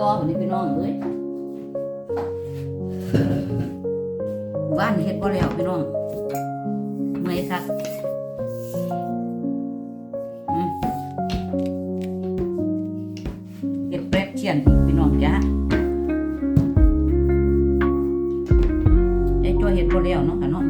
ต่อวันนี้พี่น้องเอ้ยบ้านเฮ็ดบ่แล้วพี่น้องเมื่อยคักเฮ็ดแป๊บเขียนอีกพี่น้องจ้ะไอ้จ้อยเฮ็ดบ่แล้วเนาะค่ะเนาะ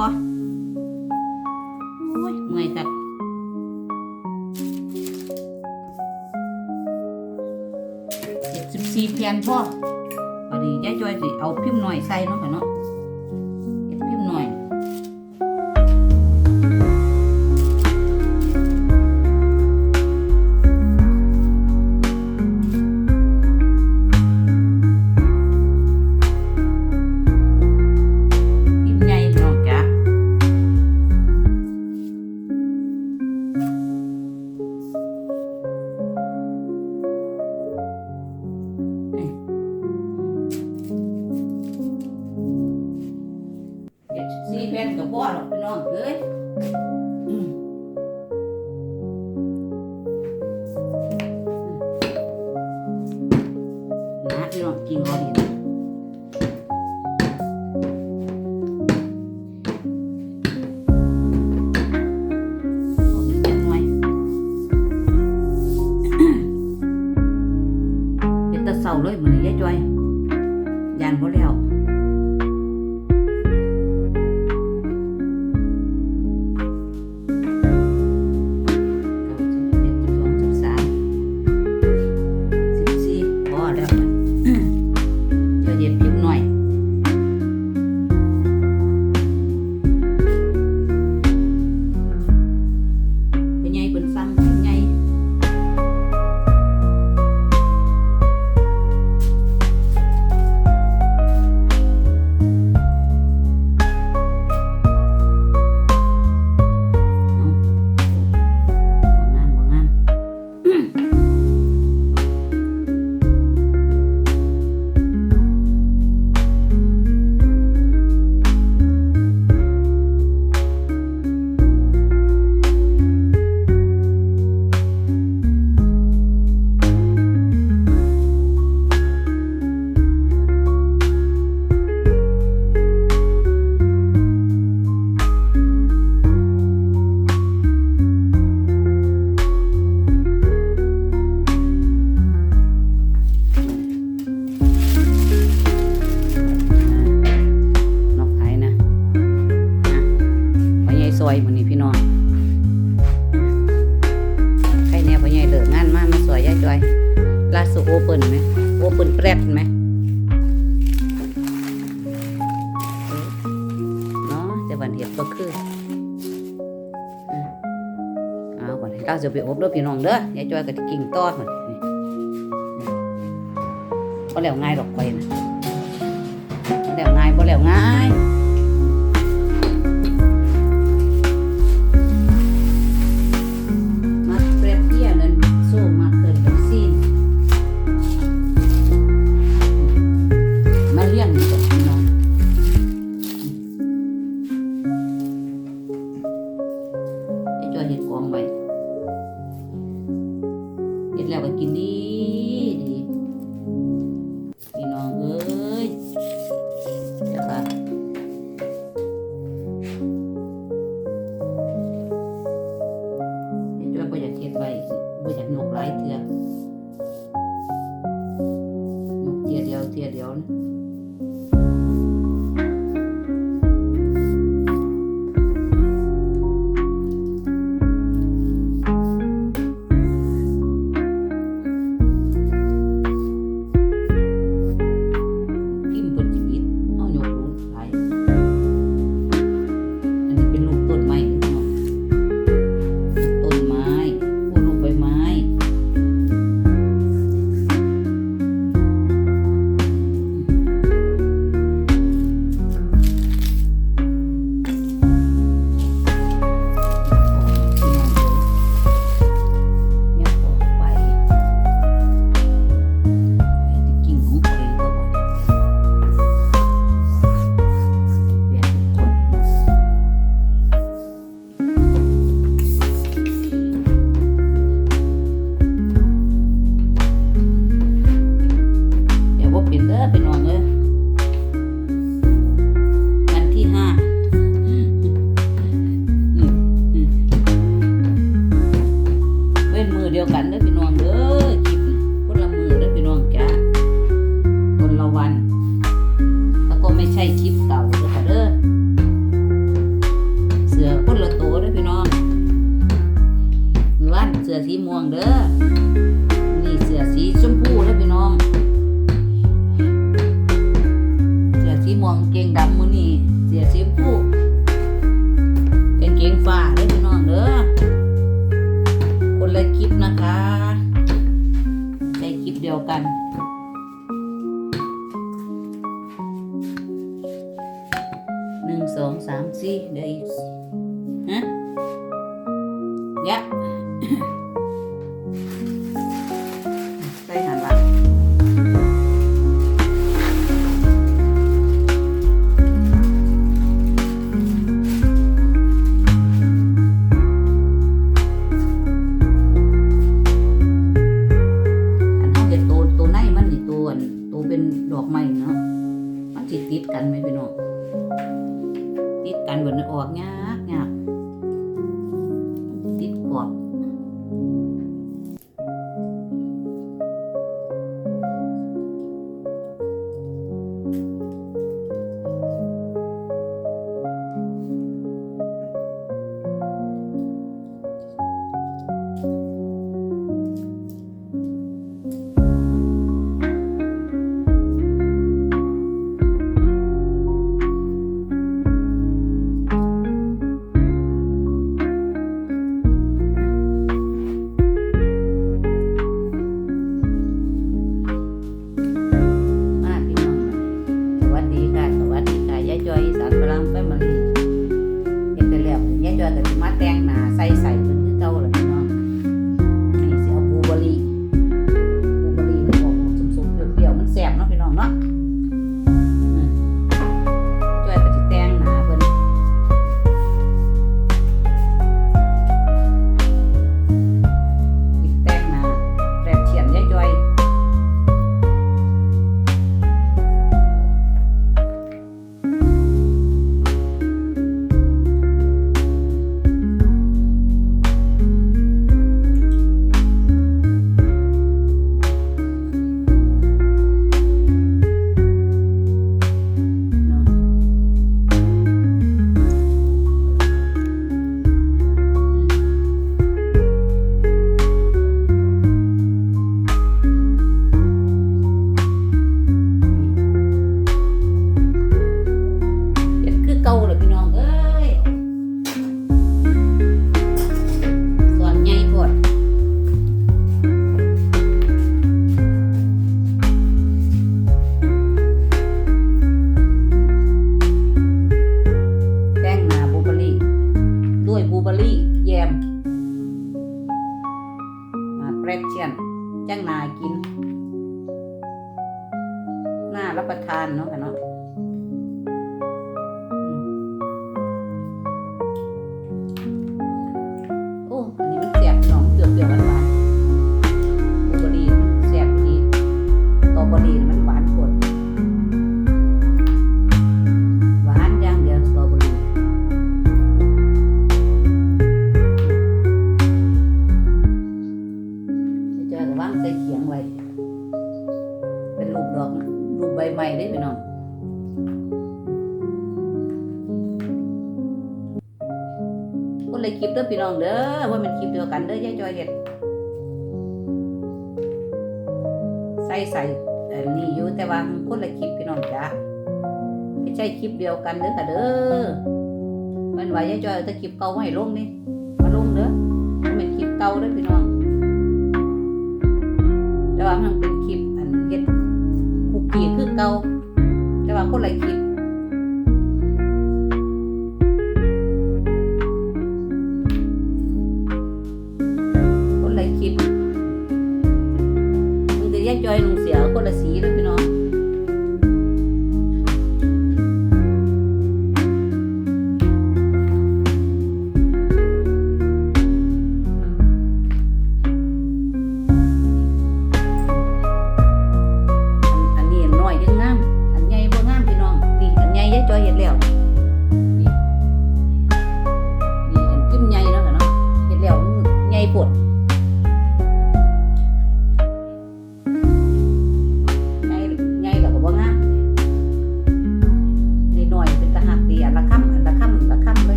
บ่โอ้ยเมื่อยจัดเจ็ดสิบสี่เพียนพ่อพอดียายจอยสิเอาพิมพ์หน่อยใส่เนาะค่ะเนาะ Có. วันเห็ดบ่คือเอาวันเราจะไปอบด้วยพี่น้องเด้อยายจอยก็จะกิ่งต้อมือนนี่ก็แล้วง่ายดอกไปนะแล้วง่ายก็แล้วง่าย soon. นี่เสื้อสีชมพูนะพี่น้อง เสื้อสีม่วงเกงดำมือนี่เสื้อสีชมพูเป็นเกงฟ้าเลยพี่น้องเด้อคนละคลิปนะคะในคลิปเดียวกันหนึ่งสองสามสี่เดี๋ยวอีกฮะยะ นตัวเป็นดอกไม้เนาะมันติดติดกันไหมพี่น้องติดกันบนออกยากยากียงไว้ เป็นรูปดอกรูปใบไม้ได้พี่น้องคนเลยคลิปเด้อพี่น้องเด้อว่ามันคลิปเดียวกันเด้อยายจอยเห็ดใส่ใส่อันนี้อยู่แต่ว่าคนละคลิปพี่น้องจ้ะไม่ใช่คลิปเดียวกันเด้อค่ะเด้อมันว่ายายจอยแต่คลิปเก่าไม่ลงนี่มาลงเด้อมันคลิปเก่าเด้อพี่น้อง ว่ามันเป็นคลิปอันเฮ็ดคุกกี้คือเก่าแต่ว่าคนละคลิป